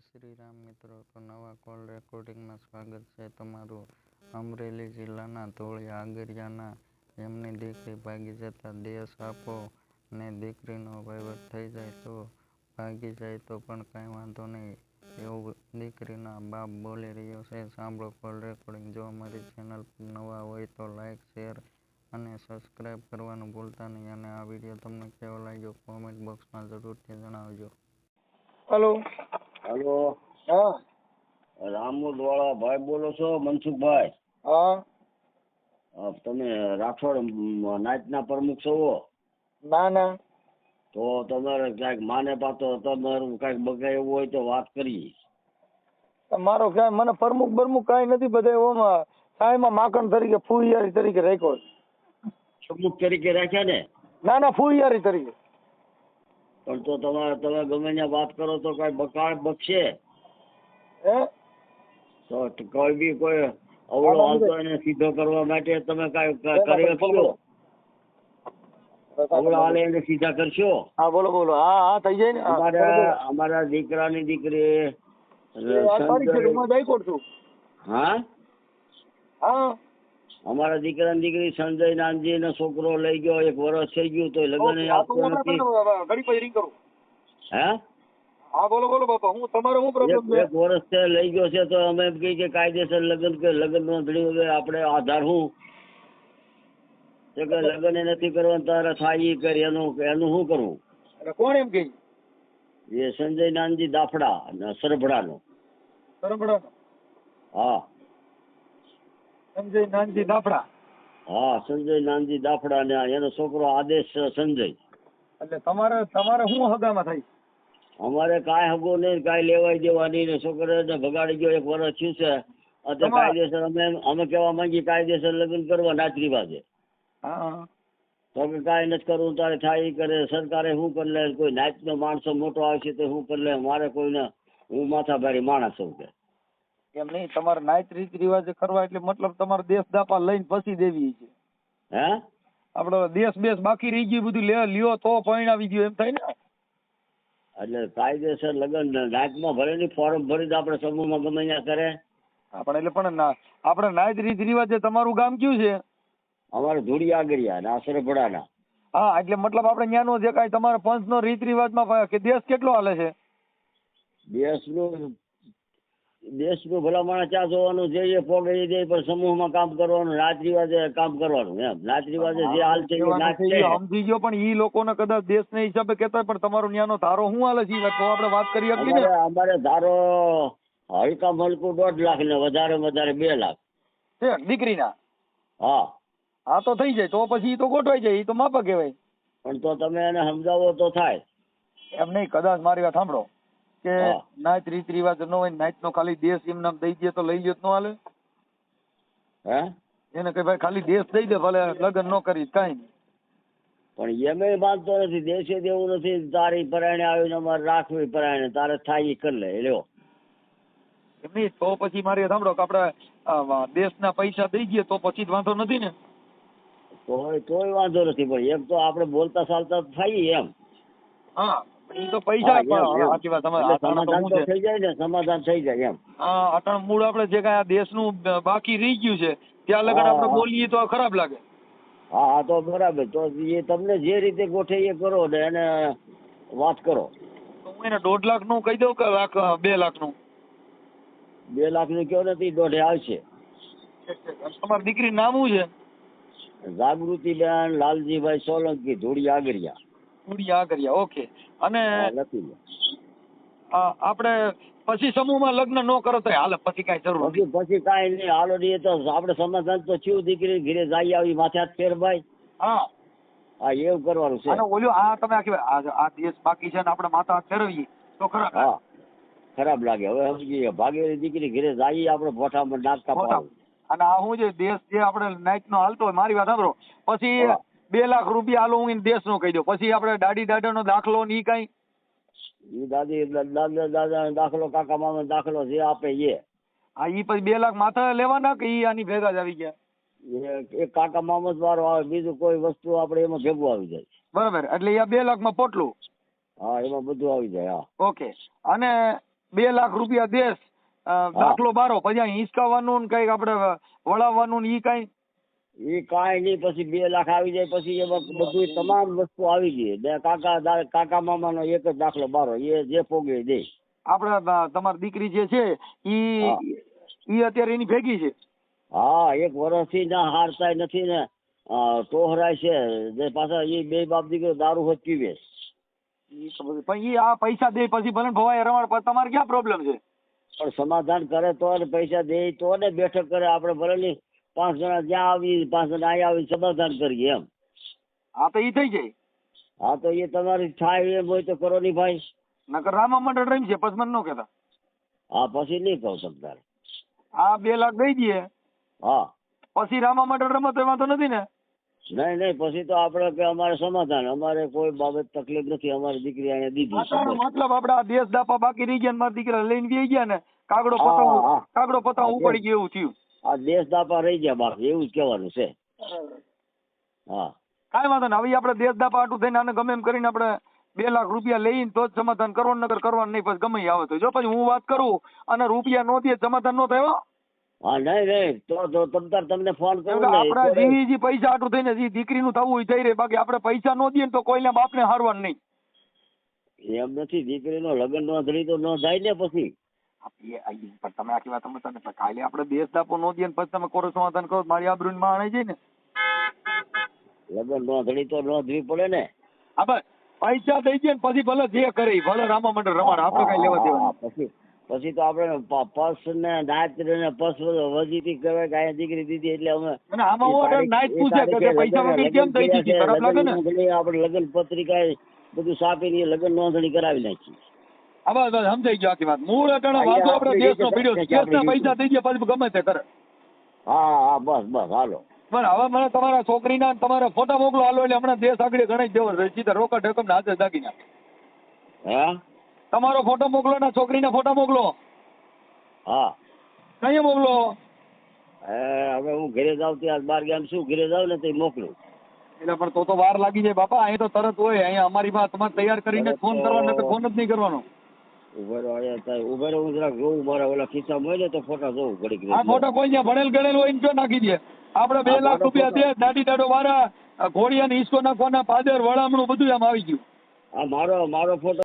શ્રી રામ મિત્રો, તો નવા કોલ રેકોર્ડિંગમાં સ્વાગત છે તમારું. અમરેલી જિલ્લાના ધોળી આગરિયાના એમની દીકરી ભાગી જતા દેશ આપો ને દીકરીનો વહીવટ થઈ જાય તો ભાગી જાય તો પણ કાંઈ વાંધો નહીં. એવું દીકરીના બાપ બોલી રહ્યો છે. સાંભળો કોલ રેકોર્ડિંગ. જો અમારી ચેનલ પર નવા હોય તો લાઈક, શેર અને સબસ્ક્રાઈબ કરવાનું ભૂલતા નહીં અને આ વીડિયો તમને કેવો લાગ્યો કોમેન્ટ બોક્સમાં જરૂરથી જણાવજો. હલો. હલો. હા. રામોદ ભાઈ બોલો છો મનસુખભાઈ? હા. તમે રાઠોડ નાચના પ્રમુખ છો ના ના. તો તમારે ક્યાંક માને પાતો તમારું કાંઈક બગાય એવું હોય તો વાત કરી મારો ક્યાંય મને પ્રમુખ બરમુખ કાંઈ નથી બધા ઓમાં સાયમાં માખણ તરીકે ફૂહિયારી તરીકે રાખ્યો. પ્રમુખ તરીકે રાખ્યા ને? ના ના ફૂહિયારી તરીકે. પણ તો તમારે તમે ગમે ત્યાં વાત કરો તો કઈ બકાળ બકશે તો કોઈ બી કોઈ અવળો આવતો એને સીધો કરવા માટે તમે કઈ કરી શકશો અવળો હાલે એને સીધા કરશો? હા બોલો બોલો. હા હા થઈ જાય ને. અમારા અમારા દીકરાની દીકરી હા? હા. અમારા દીકરા દીકરી સંજય નાનજી નો છોકરો લઈ ગયો એક વર્ષ થઈ ગયું તો લગ્ન હા, તો આપતો હું નથી. ઘડી પછી રિંગ કરું. હે? હા બોલો બોલો બાપા હું તમારો પ્રોબ્લેમ એક છે? એક વર્ષ લઈ ગયો છે તો અમે એમ કે કાયદેસર લગ્ન કે લગ્ન નોંધણી વગેરે આપણે આધાર હું? કે લગ્ન એ નથી કરવાનું તારે થાય એ કર એનું એનું શું કરવું કોણ એમ કે એ સંજય નાનજી દાફડા અને સરભડાનો. પરમપરા હા. સંજય નાનજી દાફડા. હા સંજય નાનજી દાફડા ને એનો છોકરો આદેશ સંજય. એટલે તમારે તમારે શું હગામાં થઈ અમારે કાંઈ હગો નહીં કાંઈ લેવાય દેવાની ને છોકરાને ભગાડી ગયો એક વર્ષ થયું છે. અત્યારે કાયદેસર અમે અમે કહેવા માંગીએ કાયદેસર લગ્ન કરવા નાચરી પાસે હા તો કે કાંઈ નથી કરવું તારે થાય કરે. સરકારે શું કરી લે કોઈ નાચનો માણસો મોટો આવશે તો શું કરી લે મારે કોઈને હું માથાભારી માણસ છું કે. એમ નહીં તમારે નાઈટ રીત રિવાજ કરવા એટલે મતલબ તમારે દેશ દાપા લઈને ફસી દેવી છે. હે? આપડે દેશ બેસ બાકી રહી ગયું બધું લે લ્યો તો પરિણાવી ગયું એમ થાય ને? એટલે કાયદેસર લગ્ન ભલે નહીં ફોર્મ ભરી આપણે સમૂહમાં ગમે ત્યાં કરે. આપણે એટલે પણ ના આપણે નાયત રીત રિવાજ તમારું ગામ કયું છે? અમારે ધૂળી આગળિયા ને આસરપડાના હા એટલે મતલબ આપણે ન્યાનો જે કાંઈ તમારા પંચનો રીત રિવાજમાં કે દેશ કેટલો હાલે છે? દેશનું દેશનું ભલા માણસ ચા જોવાનું? જે એ દે પણ સમૂહમાં કામ કરવાનું નાચ રિવાજે કામ કરવાનું એમ. નાચ રિવાજે જે હાલ છે સમજી ગયો પણ ઈ લોકોને કદાચ દેશના હિસાબે કહેતા પણ તમારો ન્યાનો ધારો શું હાલે છે તો આપણે વાત કરી હતી ને. અમારે ધારો હલકા મલકું દોઢ લાખ ને વધારે વધારે બે લાખ. છે દીકરીના? હા. હા તો થઈ જાય. તો પછી તો ગોઠવાઈ જાય એ તો માપા કહેવાય. પણ તો તમે એને સમજાવો તો થાય. એમ નહીં કદાચ મારી વાત સાંભળો. કે. નાચ રીત રિવાજ ન હોય નાચ નો ખાલી દેશ એમ નામ દઈ દે તો લઈ લ્યો તો ન હાલે. હે? એને કે ભાઈ ખાલી દેશ દઈ દે ભલે લગ્ન ન કરી કાંઈ નહીં. પણ એમે બાંધતો નથી દેશે દેવું નથી તારી પરાયણે આવીને અમારે રાખવી પરાયણે તારે થાય એ કરી લે લ્યો. એમની તો પછી મારે સાંભળો કે આપણે દેશના પૈસા દઈ દઈએ તો પછી જ વાંધો નથી ને. તોય તોય વાંધો નથી પણ એક તો આપણે બોલતા ચાલતા થાય એમ. હા. તો પૈસા. સાચી વાત. તમે એટલે અટાણે તો સમાધાન શું તો છે થઈ જાય ને સમાધાન થઈ જાય એમ. હા અટાણે મૂળ આપણે જે કાંઈ આ દેશનું બાકી રહી ગયું છે ત્યાં લગન આપણે બોલીએ તો ખરાબ લાગે. હા હા તો બરાબર. તો એ તમને જે રીતે ગોઠે એ કરો ને એને વાત કરો. હું એને દોઢ લાખનું કહી દઉં કે લાખ બે લાખનું બે લાખનું કયો નથી દોઢે આવશે. તમારી દીકરી નામ શું છે? જાગૃતિબેન લાલજીભાઈ સોલંકી ધૂળી આગરિયા. ઉડી આ કર્યા ઓકે. અને આપણે પછી સમૂહમાં લગ્ન ન કરો તો હાલે પછી કઈ જરૂર નથી. પછી કઈ નહીં હાલો એ તો આપણે સમાધાન તો થયું દીકરી ઘરે જઈ આવી માથે હાથ ફેરભાઈ હા. હા એવું કરવાનું છે. અને ઓલું આ તમે આખી આ દેશ બાકી છે ને આપણે માથા હાથ ફેરવીએ તો ખરા હા ખરાબ લાગે. હવે સમજી. ભાગેલી દીકરી ઘરે જાય આપણે ભોઠામાં નાખતા અને આ શું છે દેશ જે આપણે નાઈટ નો હાલતો હોય મારી વાત સાંભળો. પછી. બે લાખ રૂપિયા હાલો હું દેશ નો કહી દઉં. પછી આપણે દાડી દાડા નો દાખલો ને કાંઈ? ઈ દાદી દાદા દાદા દાખલો કાકા મામા દાખલો જે આપે એ. હા ઈ પછી બે લાખ માથા લેવાના કે ઈ આની ભેગા જ આવી ગયા. એ- કાકા મામા જ આવે બીજું કોઈ વસ્તુ આપણે એમાં ભેગું આવી જાય. બરાબર એટલે આ બે લાખમાં પોટલું? હા એમાં બધું આવી જાય હા. ઓકે. અને બે લાખ રૂપિયા દેશ દાખલો બારો પછી હિંચકાવાનું ને કંઈક આપણે વળાવવાનું ને ઈ કઈ? એ કાંઈ નહીં પછી બે લાખ આવી જાય પછી એમાં બધું તમામ વસ્તુ આવી ગઈ. બે કાકા કાકા મામાનો એક જ દાખલો બારો એ જે પોગે દે. આપણે તમારી દીકરી જે છે ઈ. ઈ અત્યારે એની ભેગી છે? હા એક વર્ષથી ના હારતા નથી ને ટોહરાય છે. જે પાછા એ બે બાપ દીકરો દારૂ હોત પીવે. પણ ઈ આ પૈસા દે પછી ભલે ભવાય રવાડ પણ તમારે ક્યાં પ્રોબ્લેમ છે? પણ સમાધાન કરે તો ને પૈસા દે તો ને બેઠક કરે. આપણે ભલે ની પાંચ જણા જ્યાં આવી પાંચ જણા અહીંયા આવી સમાધાન કરીએ એમ. હા તો એ થઈ જાય. હા તો એ તમારી થાય એમ હોય તો કરો નહીં ભાઈ. નકર રામા માટે ટાઈમ છે પછી મને ન કહેતા. હા પછી નહીં કહું તમ તારે. આ બે લાખ દઈ દઈએ. હા. પછી રામા માટે રમત એમાં તો નથી ને? નહીં નહીં પછી તો આપણે કે અમારે સમાધાન અમારે કોઈ બાબત તકલીફ નથી અમારી દીકરી અહીંયા દીધી. મતલબ આપણે આ દેશ દાપા બાકી રહી ગયા મારા દીકરા લઈને ગઈ ગયા ને કાગડો હા, પતંગ કાગડો ઉપડી ઉપાડી ગયો એવું થયું. આ દેશ દાપા રહી ગયા બાપ એવું જ કહેવાનું છે. હા. કાંઈ વાંધો નહીં. હવે આપણે દેશ દાપા આટું થઈને આને ગમે એમ કરીને આપણે બે લાખ રૂપિયા લઈને તો જ સમાધાન કરવાનું નગર કરવાનું નહીં પછી ગમે આવે તો. જો પછી હું વાત કરું અને રૂપિયા નો દે સમાધાન નો થયો હા. નહીં નહીં. તો તો તમ તાર તમને ફોન કરું ને આપણા જીવી જી પૈસા આટું થઈને જી દીકરીનું થવું થઈ રહે. બાકી આપણે પૈસા નો દઈએ ને તો કોઈને બાપને હારવાનું નહીં. એમ નથી દીકરીનો લગ્ન નોંધણી તો ન જાય ને પછી. પણ તમે આખી વાત સમજતા નથી. કાલે આપણે દેશ દાપો નો દે પછી તમે કોરો સમાધાન કરો મારી આબરૂ માં આણે જાય ને લગન નોંધણી તો નોંધવી પડે ને. હા બસ. પૈસા દે ને પછી ભલે જે કરે ભલે રામા મંડળ રમાડ આપણે કઈ લેવા દેવા પછી પછી તો આપણે પસ ને નાચ ને પસ વજીતી કહેવાય કે અહીંયા દીકરી દીધી એટલે અમે આમાં પૂછે કે પૈસા વગર કેમ થઈ દીધી? ખરાબ લાગે ને? આપણે લગ્ન પત્રિકા બધું સાપીને લગન લગ્ન નોંધણી કરાવી નાખી. હા બસ બસ સમજાઈ ગયો આખી વાત. મૂળ અટાણો વાંધો આપણે દેશનો પીડ્યો છે દેશના પૈસા થઈ ગયા પછી ગમે તે કરે. હા હા બસ બસ હાલો. પણ હવે મને તમારા છોકરીના ને તમારા ફોટા મોકલો હાલો એટલે હમણાં દેશ આગળ ગણાય દેવો છે. સીધા રોકડ રકમ ના હાથે દાગીના હે? તમારો ફોટો મોકલો ને છોકરીના ફોટા મોકલો. હા. કઈ મોકલો? હવે હું ઘરે જાઉં ત્યાં બાર ગામ શું? ઘરે જાઉં ને તે મોકલું. એટલે પણ તો તો વાર લાગી જાય બાપા અહીં તો તરત હોય અહીંયા અમારી પાસે તમારે તૈયાર કરીને ફોન કરવાનો ફોન જ નહીં કરવાનો. ઊભો રહો અહીંયા થાય ઊભો હું જરાક જોઉં મારા ઓલા ખિસ્સા હોય તો ફોટા જોઉં ઘડીક આ ફોટા કોઈ ત્યાં ભણેલ ગણેલ હોય ને નાખી દે? આપડે બે લાખ રૂપિયા દે દાડી દાડો વાળા ઘોડિયા ને ઈસકો નાખવાના પાદર વળામણું બધું આમ આવી ગયું. આ મારો મારો ફોટો